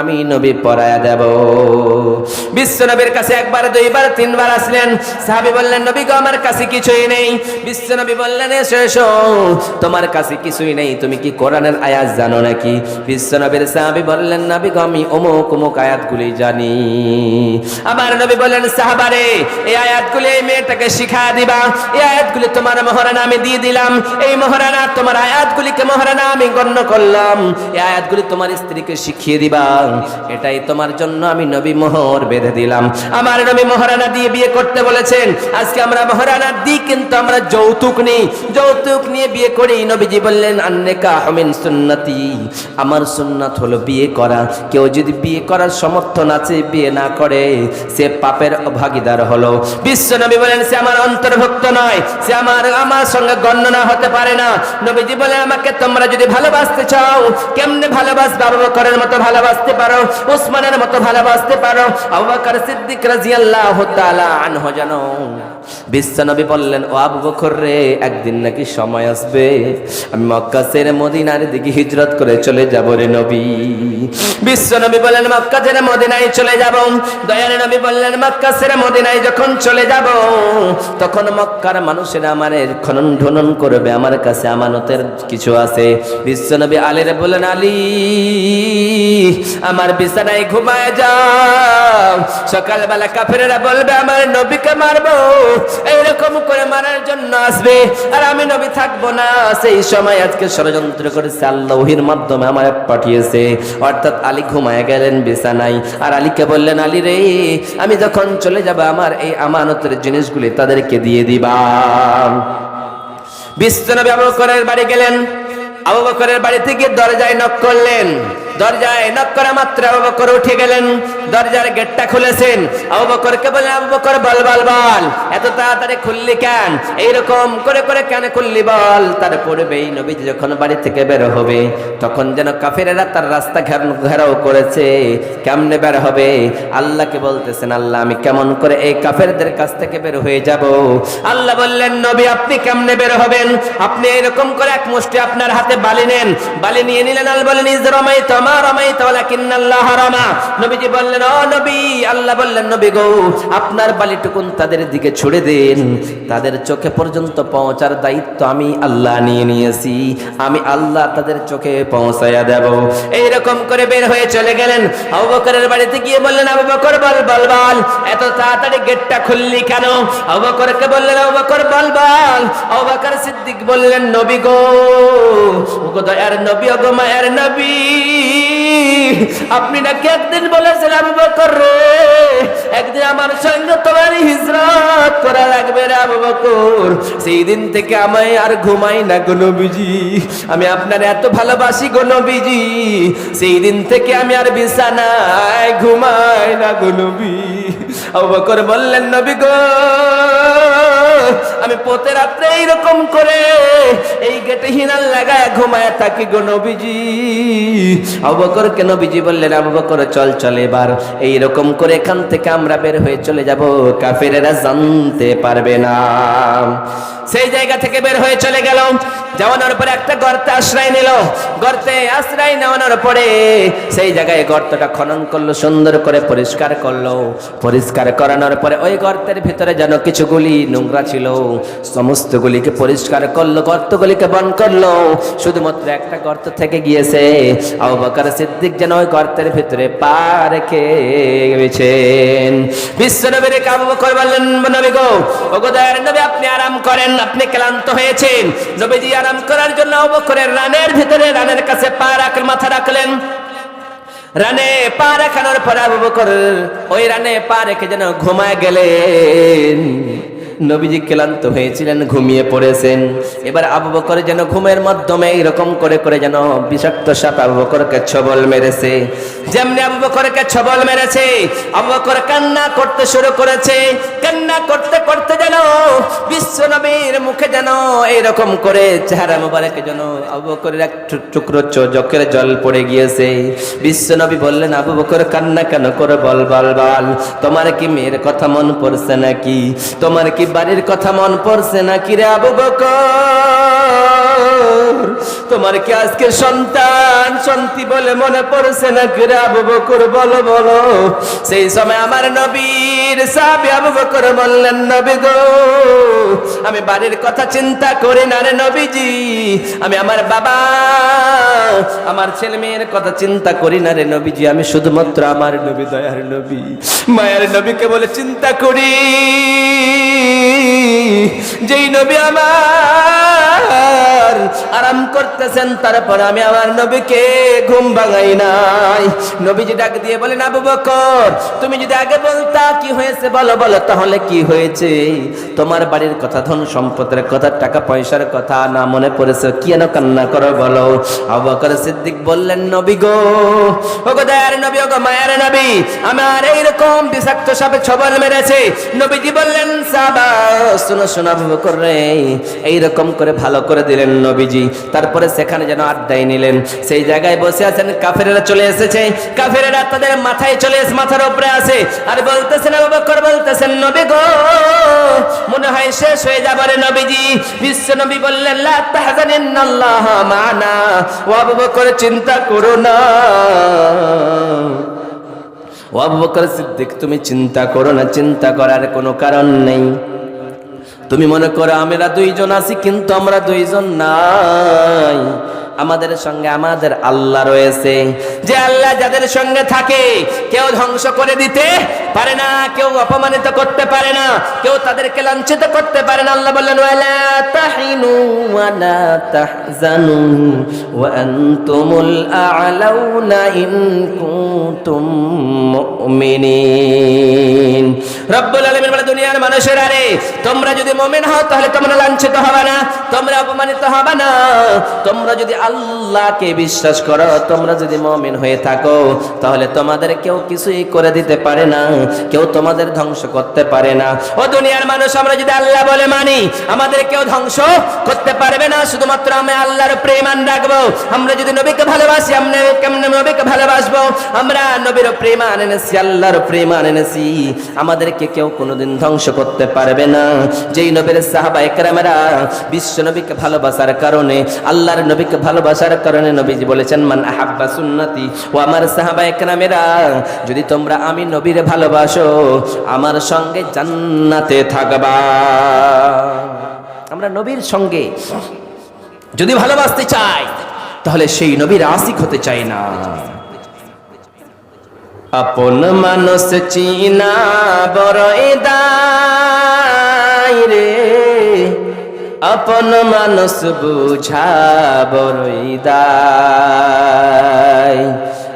আমি নবী পড়ায়া দেব। বিশ্ব নবীর কাছে একবার, দুইবার, তিনবার আসলেন। সাহাবী বললেন, নবী গো, আমার কাছে কিছুই নেই। বিশ্ব নবী বললেন তোমার কাছে কিছুই নেই, তুমি কি কোরআনের আয়াত জানো নাকি? বিশ্ব নবীর সাহাবী বললেন, নবী গো, আমি অমুক অমুক আয়াতগুলি জানি। আমার নবী বললেন সাহাবারে এই আয়াতগুলি এই মেয়েটাকে শিখা দিবা। এই আয়াতগুলি তোমার মহারানা, আমি দিয়ে দিলাম। এই মহারানা, তোমার আয়াতগুলিকে মহারানা, আমি গণ্য করলাম। এই আয়াতগুলি তোমার স্ত্রীকে শিখিয়ে দিবা। এটাই তোমার জন্য আমি নবী মোহর বেঁধে দিলাম। আমার নবী মহারানা দিয়ে বিয়ে করতে বলেছেন, আজকে আমরা মহারানা কিন্তু আমরা যৌতুক যৌতুক নিয়ে বিয়ে করি। নবীজি বললেন, আন্নেকা আমিন আমার সুন্নাত হলো বিয়ে করা। কেউ যদি বিয়ে করার সমর্থন আছে, বিয়ে না করে, সে পাপের ভাগিদার হলো। বিশ্ব নবী বলেন, সে আমার অন্তর্ভুক্ত নয়। সে আমার আমার সঙ্গে গণনা হতে পারে না। নবীজি বলে আমাকে তোমরা যদি ভালোবাসতে চাও, কেমনে ভালোবাসবে? আবু বকরের মতো ভালোবাসতে পারো, ওসমানের মতো ভালোবাসতে পারো। আবু বকর সিদ্দিক রাদিয়াল্লাহু তাআলা আনহু জানো। বিশ্বনবী বললেন, ও আবু বকর রে, একদিন নাকি সময় আসবে। আমি মক্কা ছেড়ে মদিনার দিকে হিজরত করে চলে যাব রে নবী। বিশ্বনবী বললেন, মক্কা ছেড়ে মদিনায় চলে যাব। দয়ালে নবী বললেন, মক্কা ছেড়ে মদিনায় যখন চলে যাব, তখন মক্কার মানুষেরা আমার খনন ঢনন করবে। আমার কাছে আমানতের কিছু আছে। বিশ্বনবী আলীরে বললেন, আলী আমার বিছানায় ঘুমায় যাও। সকালবেলা কাফেরেরা বলবে, আমার নবীকে মারবো। এইরকম করে মারার জন্য আসবে। আর আমি নবী থাকব না। সেই সময় আজকে ষড়যন্ত্র করেছে আল্লাহির মাধ্যমে আমার পাঠিয়েছে। অর্থাৎ আলী ঘুমায় গেলেন বিছানায়। আর আলীকে বললেন, আলী রে, আমি যখন চলে যাব, আমার এই আমানতের জিনিসগুলি তাদেরকে দিয়ে দিবা। বিশ্বনবী আবু বাড়ি গেলেন। আবু বকরের বাড়িতে গিয়ে দরজায় নক করলেন। দরজায় নক করা মাত্র আবু বকর উঠে গেলেন। দরজার গেটটা খুলেছেন। আবু আবু বকর, বল বল বল। এত তাড়াতাড়ি খুললি কেন? এইরকম করে করে কেন খুললি বল? যখন বাড়ি থেকে বের হবে, তখন যেন কাফেরেরা তার রাস্তা ঘেরাও করেছে। কেমনে বের হবে? আল্লাহকে বলতেছেন, আল্লাহ, আমি কেমন করে এই কাফেরদের কাছ থেকে বের হয়ে যাব? আল্লাহ বললেন, নবী, আপনি কেমনে বের হবেন? আপনি এরকম করে এক মুষ্টি আপনার হাতে বালি নেন। বালি নিয়ে নিলেন আল বলেন ইজ রমাই তোমা রমাই তোলা কিন্নাল্লাহ রামা নবীজি বললেন, ও নবী, আল্লাহ বললেন, নবী গো, আপনার বালিটুকুন তাদের দিকে ছুড়ে দেন। তাদের চোখে পর্যন্ত পৌঁছার দায়িত্ব আমি আল্লাহ নিয়ে নিয়েছি। আমি আল্লাহ তাদের চোখে পৌঁছায়া দেব। এইরকম করে বের হয়ে চলে গেলেন। আবু বকরের বাড়িতে গিয়ে বললেন, আবু বকর, বল বল বল। এত তাড়াতাড়ি গেটটা খুললি কেন? আবু বকরকে বললেন, আবু বকর, বল বল। আবু বকর সিদ্দিক বললেন, নবী গো দয়ার নবী, ওগো মায়ের নবী আপনি নাকি একদিন বলেছেন, আবু বকর রে, একদিন আমার সঙ্গে তোমার হিজরত করা লাগবে রে আবু বকর। সেই দিন থেকে আমায় আর ঘুমাই না গো নবীজি। আমি আপনার এত ভালোবাসি গো নবীজি। সেই দিন থেকে আমি আর বিছানায় ঘুমাই না গো নবী। আবু বকর বললেন, নবী গো, আমি পথে রাত্রে এইরকম করে এই গেটে হিনাল লাগায় ঘুমায় থাকি গো নবীজি। আবু কেন নবীজি বললেন আবু বকর চল চল এবার। এইরকম করে এখান থেকে আমরা বের হয়ে চলে যাব। কাফেরেরা জানতে পারবে না। সেই জায়গা থেকে বের হয়ে চলে গেল। যাওয়ানোর পরে একটা গর্তে আশ্রয় নিল। গর্তে আশ্রয় নেওয়ানোর পরে সেই জায়গায় গর্তটা খনন করল, সুন্দর করে পরিষ্কার করল। পরিষ্কার করানোর পরে ওই গর্তের ভিতরে যেন কিছু গুলি নোংরা ছিল। সমস্ত গুলিকে পরিষ্কার করল, গর্তগুলিকে বন করল। শুধুমাত্র একটা গর্ত থেকে গিয়েছে। আবু বকর সিদ্দিক যেন ওই গর্তের ভিতরে পা রেখে গেছেন। বিশ্বনবীর আবু বকর বললেন নবী গো, ওগো দয়ার নবী, আপনি আরাম করেন আপনি ক্লান্ত হয়েছেন। জবেজি আরাম করার জন্য অবকরের বকরের রানের ভিতরে রানের কাছে পা রাখার মাথা রাখলেন। রানে পা রাখানোর পর আবু বকর ওই রানে পা রেখে যেন ঘুমায় গেলেন। নবীজি ক্লান্ত হয়েছিলেন, ঘুমিয়ে পড়েছেন। এবার আবু বকর যেন ঘুমের মাধ্যমে এরকম করে করে যেন বিষাক্ত সাপ আবু বকরকে ছবল মেরেছে। যেমনি আবু বকরকে ছবল মেরেছে, আবু বকর কান্না করতে শুরু করেছে। কান্না করতে করতে যেন বিশ্ব নবীর মুখে যেন এইরকম করে চেহারা মোবারকে যেন আবু বকরের এক টুকরো চোখের জল পড়ে গিয়েছে। বিশ্ব নবী বললেন, আবু বকর কান্না কেন করে বল বল বল? তোমার কি মেয়ের কথা মন পড়ছে নাকি? তোমার কি বাড়ির কথা মন পড়ছে না কিরে আবু বকর? তোমার কি আজকে সন্তান? শান্তি বলে মনে পড়ছে না? কিরে আবু বকর বলো বলো। সেই সময় আমার নবীর সাহাবী আবু বকর বললেন, নবী গো, আমি বাড়ির কথা চিন্তা করি না রে নবীজি। আমি আমার বাবা, আমার ছেলে মেয়ের কথা চিন্তা করি না রে নবীজি। আমি শুধুমাত্র আমার নবী, দয়ার নবী। মায়ের নবীকে বলে চিন্তা করি। যেই নবী আমার আরাম করতেছেন, তারপর আমি আমার নবীকে ঘুম ভাঙাই নাই। নবীজি ডাক দিয়ে বলেন, আবু বকর, তুমি যদি আগে বলতা, কি হয়েছে? বলো বলো, তাহলে কি হয়েছে? তোমার বাড়ির কথা, ধন সম্পদের কথা, টাকা পয়সার কথা, না মনে পড়েছে কি যেন কান্না করো, বলো? আবু বকর সিদ্দিক বললেন, নবী গো ও গো দয়ার নবী ও গো মায়ের নবী, আমার এইরকম বিষাক্ত সাপে ছবল মেরেছে। নবীজি বললেন সাবা শোনো শোনো, আবু বকর রে, এইরকম করে ভালো করে দিলেন নবীজি। তারপরে সেখানে যেন আড্ডাই নিলেন। সেই জায়গায় বসে আছেন, কাফেরেরা চলে এসেছে। কাফেরেরা তাদের মাথায় চলে এসে মাথার উপরে আছে। আর বলতেছেন, আবু বকর, বলতেছেন, নবী গো, মনে হয় শেষ হয়ে যাবে রে নবীজি। বিশ্ব নবী বললেন, লা তাহজানিন্নাল্লাহ মানা। ও আবু বকর, চিন্তা করো না। ও আবু বকর, সিদ্দিক, তুমি চিন্তা করো না। চিন্তা করার কোনো কারণ নেই। তুমি মনে করো আমরা দুইজন আছি কিন্তু আমরা দুইজন নাই। আমাদের সঙ্গে আমাদের আল্লাহ রয়েছে। যে আল্লাহ যাদের সঙ্গে থাকে, কেউ ধ্বংস করে দিতে পারে না, কেউ অপমানিত করতে পারে না, কেউ তাদেরকে লাঞ্ছিত করতে পারে না। আল্লাহ বললেন, ওয়ালা তাহিনু তাহজানু ওয়া আনতুমুল আ'লাউনা ইন কুনতুম মুমিনিন। রব্বুল আলামিন বলে, দুনিয়ার মানুষের আরে তোমরা যদি মুমিন হও, তাহলে তোমরা লাঞ্ছিত হবে না, তোমরা অপমানিত হবে না, তোমরা যদি আল্লাহকে বিশ্বাস করো, তোমরা যদি মুমিন হয়ে থাকো, তাহলে তোমাদের কেউ কিছুই করে দিতে পারে না, কেউ তোমাদের ধ্বংস করতে পারে না। ও দুনিয়ার মানুষ, আমরা যদি আল্লাহ বলে মানি, আমাদের কেউ ধ্বংস করতে পারবে না, শুধুমাত্র আমি আল্লাহর প্রেমান রাখব। আমরা যদি নবীকে ভালোবাসি, আমরা কেমন নবীকে ভালোবাসবো? আমরা নবীর প্রেমান এনেছি, আল্লাহর প্রেমান এনেছি। আমাদেরকে কেউ কোনোদিন ধ্বংস করতে পারবে না। যেই নবীর সাহাবা একরামেরা বিশ্ব নবীকে ভালোবাসার কারণে, আল্লাহর নবীকে ভালোবাসার কারণে নবীজি বলেছেন, মান আহাব্বা সুন্নতি ও আমার সাহাবা একরামেরা, যদি তোমরা আমি নবীর ভালোবাসো, আমার সঙ্গে জান্নাতে থাকবা। আমরা নবীর সঙ্গে যদি ভালোবাসতে চাই, তাহলে সেই নবীর আশিক হতে চাই না। আপন মানুষ চিনা বড়ই দায় রে। আপন মানুষ বুঝা বড়ই দায়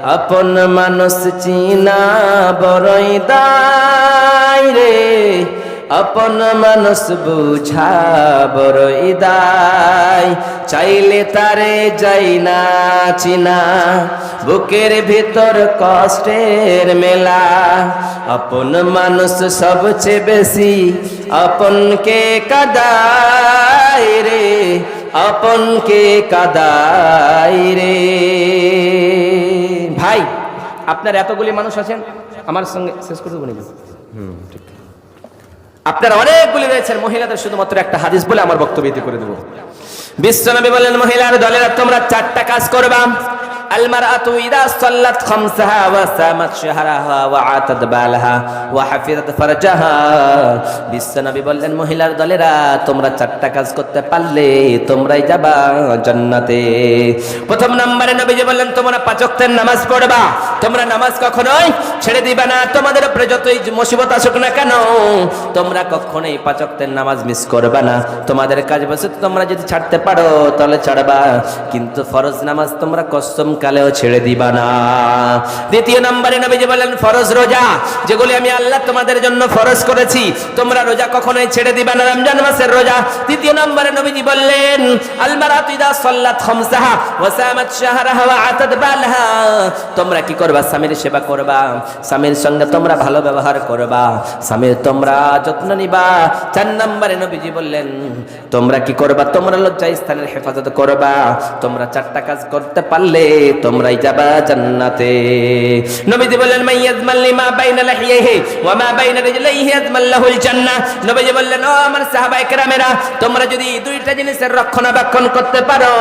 আপন মানুষ চিনা বড়ই দায় রে আপন মানুষ বুঝা বড়ই দায় চাইলে তারে যাই না চিনা বুকের ভিতর কষ্টের মেলা আপন মানুষ সবচেয়ে বেশি আপনকে কাদায় রে আপনকে কাদায় রে ভাই আপনার এতগুলি মানুষ আছেন আমার সঙ্গে শেষ করে দেবো? হুম ঠিক। আপনারা অনেকগুলি রয়েছেন মহিলাদের শুধুমাত্র একটা হাদিস বলে আমার বক্তব্য করে দেবো। বিশ্বনবী বলেন, মহিলার দলেরা তোমরা চারটা কাজ করবা। المرأة إذا صلت خمسها وسامت شهرها وعاتت بالها وحفظت فرجها বিশ্বনবী বললেন মহিলার দলেরা তোমরা চারটা কাজ করতে পারলে তোমরাই যাবা জান্নাতে প্রথম নম্বরে নবীজি বললেন তোমরা পাঁচ ওয়াক্তের নামাজ পড়বা তোমরা নামাজ কখনোই ছেড়ে দিবা না তোমাদের উপরে যতই মুসিবত আসুক না কেন তোমরা কখনোই পাঁচ ওয়াক্তের নামাজ মিস করবা না তোমাদের কাজ বসে তোমরা যদি ছাড়তে পারো তাহলে ছাড়বা কিন্তু ফরজ নামাজ তোমরা কসম কালেও ছেড়ে দিবা না। দ্বিতীয় নম্বরে নবীজি বললেন, ফরজ রোজা? যেগুলি আমি আল্লাহ তোমাদের জন্য ফরজ করেছি। তোমরা রোজা কখনোই ছেড়ে দিবা না রমজান মাসের রোজা। তৃতীয় নম্বরে নবীজি বললেন, আলমারাতু ইদা সাল্লাত খামসাহা ওয়া সামাত শাহরাহা ওয়া আতাত বালহা। তোমরা কি করবা? স্বামীর সেবা করবা। স্বামীর সঙ্গে তোমরা ভালো ব্যবহার করবা। স্বামীর তোমরা যত্ন নিবা। চার নম্বরে নবীজি বললেন, তোমরা কি করবা? তোমরা লজ্জা স্থানের হেফাজত করবা। তোমরা চারটা কাজ করতে পারলে তোমরাই যাবা জান্নাতে। নবীজি বললেন মাইয়াজমাল লিমা বাইনা লাহিয়াহি ওয়া মা বাইনা রিজলাইহি আজমাল লাহুল জান্নাহ। নবীজি বললেন, ও আমার সাহাবায়ে কেরামেরা তোমরা যদি দুইটা জিনিসের রক্ষণাবেক্ষণ করতে পারো,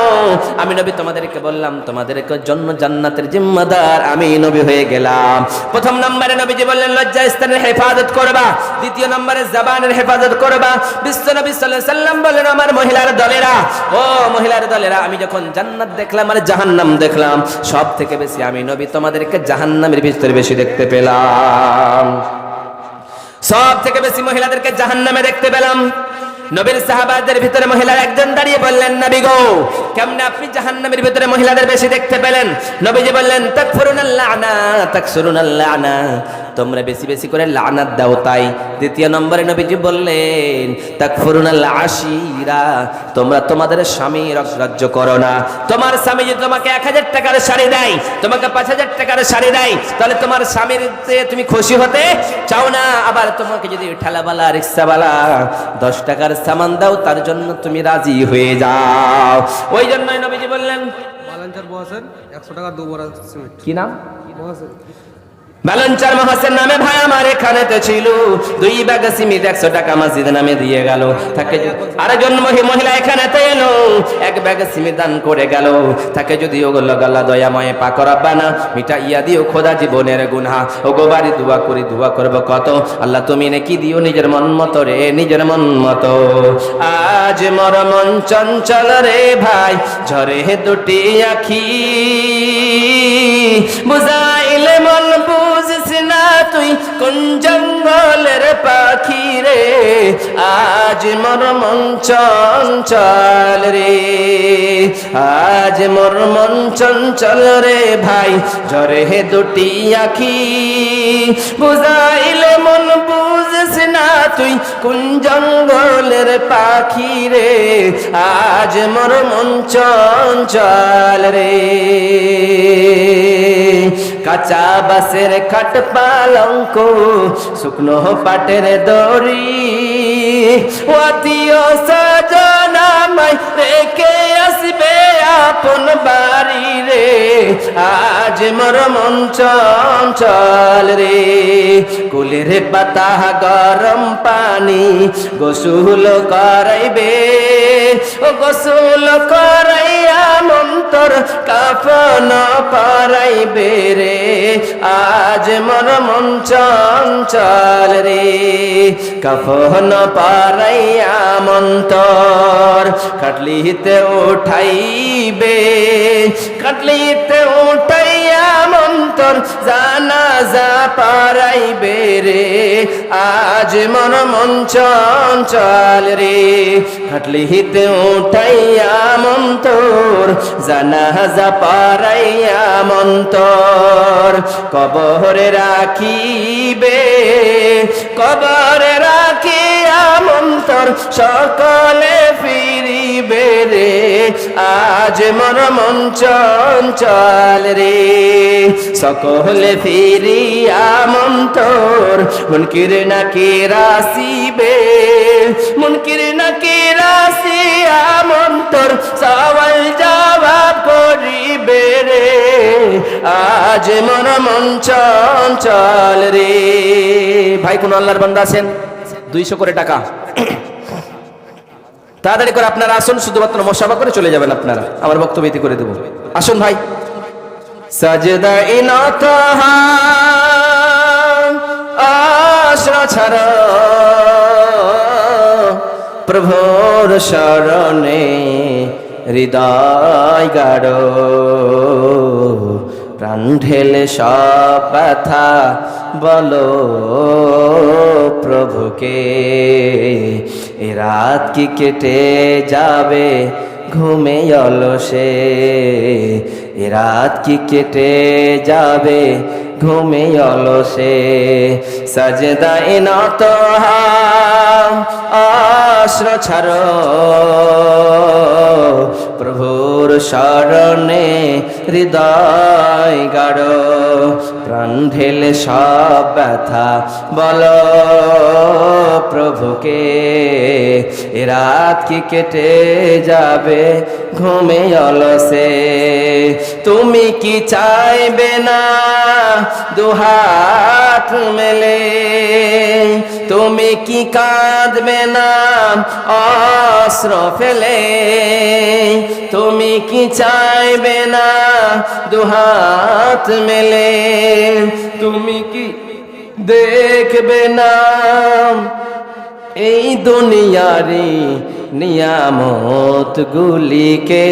আমি নবী তোমাদেরকে বললাম তোমাদের জন্য জান্নাতের জিম্মাদার আমি নবী হয়ে গেলাম। প্রথম নম্বরে নবীজি বললেন, লজ্জা স্থানের হেফাজত করবা, দ্বিতীয় নম্বরে জবানের হেফাজত করবা। বিশ্ব নবী সাল্লাল্লাহু আলাইহি সাল্লাম বললেন আমার মহিলার দলেরা, ও মহিলার দলেরা, আমি যখন জান্নাত দেখলাম আর জাহান্নাম দেখলাম সব থেকে বেশি আমি নবী তোমাদেরকে জাহান্নামের ভিতরে বেশি দেখতে পেলাম। সব থেকে বেশি মহিলাদেরকে জাহান্নামে দেখতে পেলাম। নবীর সাহাবাদের ভিতরে মহিলার একজন দাঁড়িয়ে বললেন, নবী গো কেমনে আপনি জাহান্নামের ভিতরে মহিলাদের বেশি দেখতে পেলেন? নবীজি বললেন, তাকফুরুনাল লানা তোমরা বেশি বেশি করে লানাত দাও তাই। দ্বিতীয় নম্বরে নবীজি বললেন তাক তাকফুরুনাল আশিরা, তোমরা তোমাদের স্বামীর অগ্রাহ্য করো না। তোমার স্বামী যদি তোমাকে এক হাজার টাকার শাড়ি দেয়, তোমাকে পাঁচ হাজার টাকার শাড়ি দেয়, তাহলে তোমার স্বামীর তুমি খুশি হতে চাও না। আবার তোমাকে যদি ঠেলাবালা, রিক্সাওয়ালা দশ টাকার সামান দাও, তার জন্য তুমি রাজি হয়ে যাও। ওই জন্যই নবীজি বললেন। বালাঞ্চার বহাসেন একশো টাকা দু বড়া সিমেন্ট। কি নাম? বহাসেন। মহাসেন নামে ভাই আমার ছিল। দুই ব্যাগ সিমিত একশো টাকা মসজিদ নামে দিয়ে গেল। তাকে আরেকজন মহি- মহিলা এলো। এক ব্যাগ দান করে গেল। তাকে যদি ওগুলো দয়াময় ইয়া দিও খোদা জীবনের ও গোবারি করি করব কত? আল্লাহ তুমি নাকি দিও নিজের মন মতো রে, নিজের মন মতো। আজ মর মন চঞ্চল রে ভাই, ঝরে দুটি আখি। বুঝাইলে মন না তুই কোন জঙ্গলের পাখি রে? আজ মর মন চঞ্চল রে। আজ মর মন চঞ্চল রে ভাই, ঝরে হে দুটি আখি। বুঝাইলে মন তুই কোন জঙ্গলের পাখি রে? আজ মর মন চঞ্চল রে। কাঁচা বাসের খাট পালঙ্ক, শুকনো পাটের দড়ি। আত্মীয় সজনামাই রেখে আসবে আপন বাড়ি রে। আজ মর মন চঞ্চল রে। কুলের পাতা গরম পানি গোসুল করাইবে। ও গোসুল করাইয়া মন্তর কাফন পরাইবে রে। আজ মন মন চঞ্চল রে। কাফন পারাইয়া মন্তর কাটলিতে উঠাইবে। কাটলিতে উঠাইয়া মন্তর জানা যা পারাইবে রে। আজ মন মন চঞ্চল রে। কাটলিতে উঠাইয়া মন্তর জানা যা পারাইয়া মন্তর কবরে রাখিবে। কবরে রাখিয়া মন্তর সকলে ফিরিবে রে। আজ মন মন চঞ্চল রে। সকলে ফিরিয়া মন্তর মুনকির নাকি রাসিবে মুনকির নাকি রাসিয়া মন্তর সওয়াল জবাব করিবে রে। আজ মন মন চঞ্চল রে। ভাই, কোন আল্লাহর বান্দা আছেন? দুইশো করে টাকা। তাড়াতাড়ি করে আপনারা আসুন, শুধুমাত্র মশাবা করে চলে যাবেন আপনারা। আমার বক্তব্য ইতি করে দেবো। আসুন ভাই। ছাড়া প্রভুর শরণে হৃদয় গাড় প্রাণ ঢেলে সব ব্যথা, বলো প্রভুকে, এ রাত কি কেটে যাবে, ঘুমে অলসে, এ রাত কি কেটে যাবে, ঘুমে অলসে সজদাই নত আশ্র ছাড়ো প্রভুর শরণে হৃদয় গাড় প্রাণ ঢেলে সব ব্যথা। বল, প্রভুকে, এ রাত কি কেটে যাবে? ঘুমে অলসে। তুমি কি চাইবে না? দুহাত মেলে। তুমি কি কাঁদবে না? অস্ত্র ফেলে। তুমি কি চাইবে না? দুহাত মেলে। তুমি কি দেখবে না? এই দুনিয়ারি নিয়ামত গুলিকে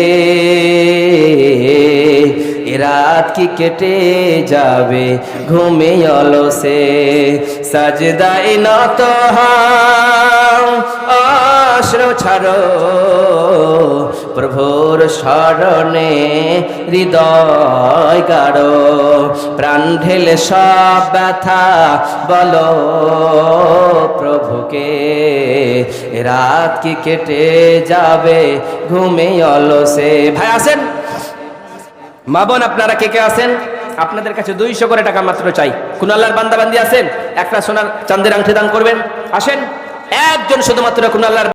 রাত কি কেটে যাবে? ঘুমে অলসে সাজদাই নত আশ্র ছাড়ো প্রভুর স্মরণে হৃদয় গাড়ো প্রাণ ঢেলে সব ব্যথা বলো প্রভুকে। রাত কি কেটে যাবে ঘুমে অলসে। ভাই আসেন মা বোন, আপনারা কে কে আছেন? আপনাদের কাছে দুইশো করে টাকা মাত্র চাই। কোন আল্লাহর বান্দাবান্দি আছেন? একটা সোনার চান্দের আংটি দান করবেন। আসেন। একজন শুধুমাত্র কোন আল্লাহর